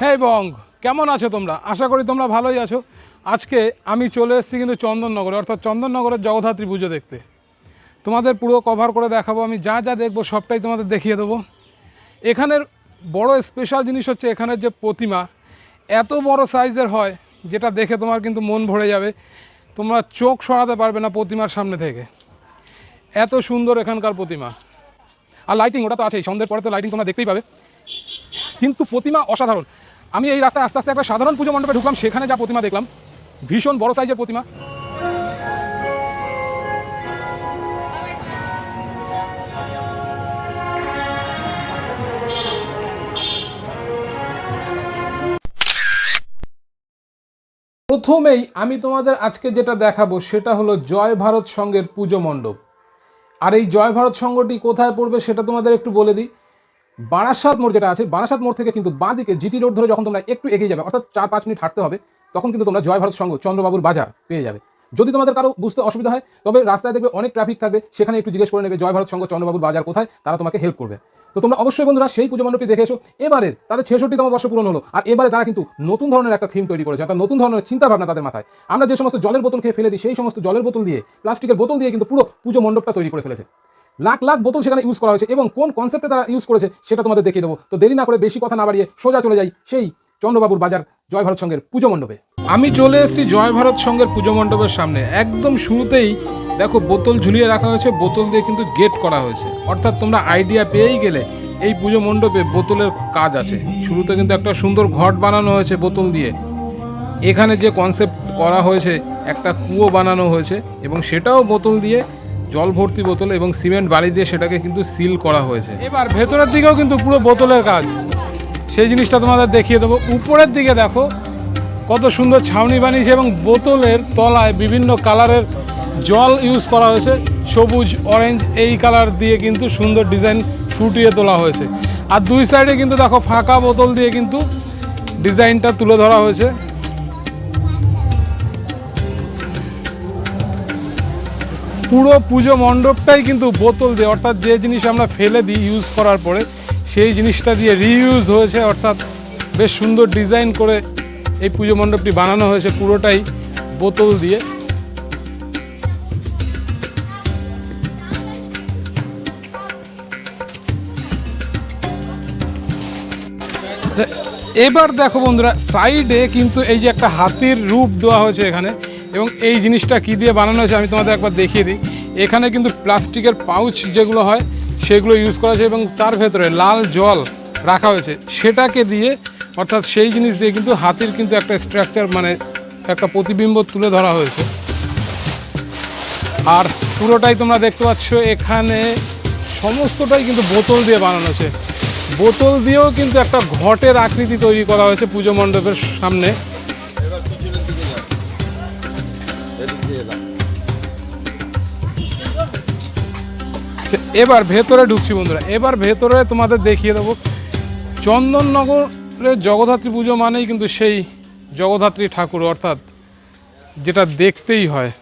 হ্যাঁ বং কেমন আছো তোমরা? আশা করি তোমরা ভালোই আছো। আজকে আমি চলে এসেছি কিন্তু চন্দননগরে, অর্থাৎ চন্দননগরের জগদ্ধাত্রী পুজো দেখতে। তোমাদের পুরো কভার করে দেখাবো, আমি যা যা দেখব সবটাই তোমাদের দেখিয়ে দেবো। এখানের বড় স্পেশাল জিনিস হচ্ছে এখানের যে প্রতিমা, এত বড় সাইজের হয়, যেটা দেখে তোমার কিন্তু মন ভরে যাবে। তোমরা চোখ সরাতে পারবে না প্রতিমার সামনে থেকে। এত সুন্দর এখানকার প্রতিমা। আর লাইটিং ওটা তো আছেই। সন্ধ্যের পরে তো লাইটিং তোমরা দেখতেই পাবে। কিন্তু প্রতিমা অসাধারণ। আমি এই রাস্তায় আস্তে আস্তে একটা সাধারণ পুজো মণ্ডপে ঢুকলাম, সেখানে যা প্রতিমা দেখলাম। ভীষণ বড় সাইজের প্রতিমা। প্রথমেই আমি তোমাদের আজকে যেটা দেখাবো, সেটা হলো জয় ভারত সংঘের পুজো মণ্ডপ। আর এই জয় ভারত সংঘটি কোথায় পড়বে সেটা তোমাদের একটু বলে দিই। বারাসাত মোড় যেটা আছে, বারাসাত মোড় থেকে কিন্তু বাঁ দিকে জিটি রোড ধরে যখন তোমরা একটু এগিয়ে যাবে, অর্থাৎ চার পাঁচ মিনিট হাঁটতে হবে, তখন কিন্তু তোমরা জয় ভারত সংঘ চন্দ্রবাবুর বাজার পেয়ে যাবে। যদি তোমাদের কারও বুঝতে অসুবিধা হয়, তবে রাস্তায় দেখবে অনেক ট্রাফিক থাকবে, সেখানে একটু জিজ্ঞেস করে নেবে, জয় ভারত সংঘ চন্দ্রবাবুর বাজার কোথায়, তারা তোমাকে হেল্প করবে। তো তোমরা অবশ্যই বন্ধুরা সেই পুজো মণ্ডপটি দেখে এসো এবারে তাদের ছেষট্টিতম বর্ষ পূরণ হলো, আর এবারে তারা কিন্তু নতুন ধরনের একটা থিম তৈরি করেছে একটা নতুন ধরনের চিন্তা ভাবনা তাদের মাথায়। আমরা যে সমস্ত জলের বোতল খেয়ে ফেলে দিই, সেই সমস্ত জলের বোতল দিয়ে, প্লাস্টিকের বোতল দিয়ে কিন্তু পুরো পুজো মণ্ডপটা তৈরি করে ফেলেছে। লাখ লাখ বোতল সেখানে ইউজ করা হয়েছে এবং কোন কনসেপ্টে তারা ইউজ করেছে সেটা তোমাদের দেখিয়ে দেবো। তো দেরি না করে বেশি কথা না বাড়িয়ে সোজা চলে যাই সেই চন্দ্রবাবুর বাজার জয় ভারত সংঘের পুজো মণ্ডপে। আমি চলে এসেছি জয় ভারত সংঘের পুজো মণ্ডপের সামনে। একদম শুরুতেই দেখো বোতল ঝুলিয়ে রাখা হয়েছে, বোতল দিয়ে কিন্তু গেট করা হয়েছে। অর্থাৎ তোমরা আইডিয়া পেয়েই গেলে এই পুজো মণ্ডপে বোতলের কাজ আছে। শুরুতে কিন্তু একটা সুন্দর ঘট বানানো হয়েছে বোতল দিয়ে। এখানে যে কনসেপ্ট করা হয়েছে, একটা কুয়ো বানানো হয়েছে এবং সেটাও বোতল দিয়ে জল ভর্তি বোতল এবং সিমেন্ট বালি দিয়ে সেটাকে কিন্তু সিল করা হয়েছে। এবার ভেতরের দিকেও কিন্তু পুরো বোতলের কাজ। সেই জিনিসটা তোমাদের দেখিয়ে দেবো। উপরের দিকে দেখো, কত সুন্দর ছাউনি বানিয়েছে এবং বোতলের তলায় বিভিন্ন কালারের জল ইউজ করা হয়েছে। সবুজ অরেঞ্জ এই কালার দিয়ে কিন্তু সুন্দর ডিজাইন ফুটিয়ে তোলা হয়েছে। আর দুই সাইডে কিন্তু দেখো ফাঁকা বোতল দিয়ে কিন্তু ডিজাইনটা তুলে ধরা হয়েছে। পুরো পুজো মণ্ডপটাই কিন্তু বোতল দিয়ে, অর্থাৎ যে জিনিস আমরা ফেলে দিই ইউজ করার পরে, সেই জিনিসটা দিয়ে রিইউজ হয়েছে, অর্থাৎ বেশ সুন্দর ডিজাইন করে এই পুজো মণ্ডপটি বানানো হয়েছে পুরোটাই বোতল দিয়ে। এবার দেখো বন্ধুরা সাইডে কিন্তু এই যে একটা হাতির রূপ দেওয়া হয়েছে এখানে। এবং এই জিনিসটা কি দিয়ে বানানো হয়েছে আমি তোমাদের একবার দেখিয়ে দিই। এখানে কিন্তু প্লাস্টিকের পাউচ যেগুলো হয়, সেগুলো ইউজ করা হয়েছে এবং তার ভেতরে লাল জল রাখা হয়েছে। সেটাকে দিয়ে, অর্থাৎ সেই জিনিস দিয়ে কিন্তু হাতির কিন্তু একটা স্ট্রাকচার মানে একটা প্রতিবিম্ব তুলে ধরা হয়েছে। আর পুরোটাই তোমরা দেখতে পাচ্ছ, এখানে সমস্তটাই কিন্তু বোতল দিয়ে বানানো আছে বোতল দিয়েও কিন্তু একটা ঘটের আকৃতি তৈরি করা হয়েছে পুজো মণ্ডপের সামনে। এবার ভেতরে ঢুকছি বন্ধুরা। এবার ভেতরে তোমাদের দেখিয়ে দেবো। চন্দননগরের জগদ্ধাত্রী পুজো মানেই কিন্তু সেই জগদ্ধাত্রী ঠাকুর, অর্থাৎ যেটা দেখতেই হয়।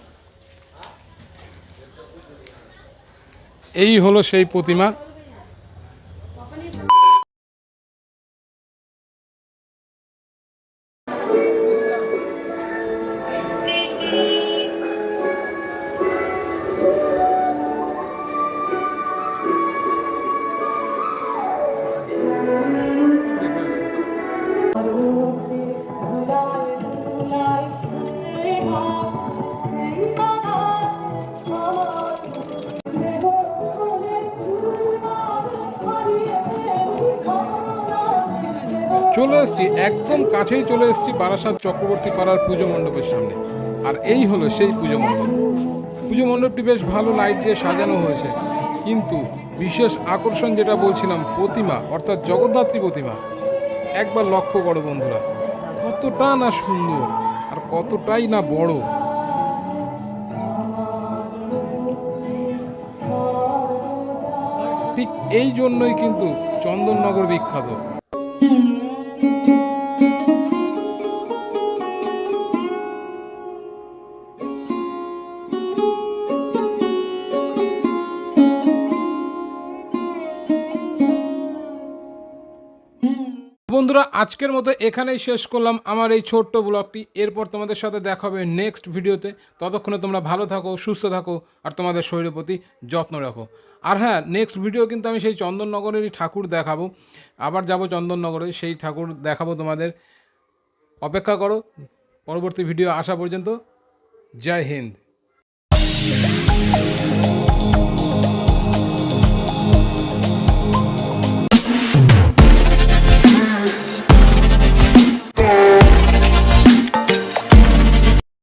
এই হলো সেই প্রতিমা। চলে এসেছি, একদম কাছেই চলে এসেছি বারাসাত চক্রবর্তী পাড়ার পুজো মণ্ডপের সামনে। আর এই হলো সেই পুজো মণ্ডপ। পুজো মণ্ডপটি বেশ ভালো লাইট দিয়ে সাজানো হয়েছে। কিন্তু বিশেষ আকর্ষণ যেটা বলছিলাম, প্রতিমা, অর্থাৎ জগদ্ধাত্রী প্রতিমা, একবার লক্ষ্য করো বন্ধুরা, কতটা না সুন্দর আর কতটাই না বড়। ঠিক এই জন্যই কিন্তু চন্দননগর বিখ্যাত। বন্ধুরা, আজকের মতো এখানেই শেষ করলাম আমার এই ছোট্ট ব্লগটি। এরপর তোমাদের সাথে দেখা হবে নেক্সট ভিডিওতে। ততক্ষণে তোমরা ভালো থাকো, সুস্থ থাকো আর তোমাদের শরীরের প্রতি যত্ন রাখো। আর হ্যাঁ নেক্সট ভিডিও কিন্তু আমি সেই চন্দননগরেরই ঠাকুর দেখাবো। আবার যাব চন্দননগরে, সেই ঠাকুর দেখাবো তোমাদের। অপেক্ষা করো, পরবর্তী ভিডিও আসা পর্যন্ত, জয় হিন্দ।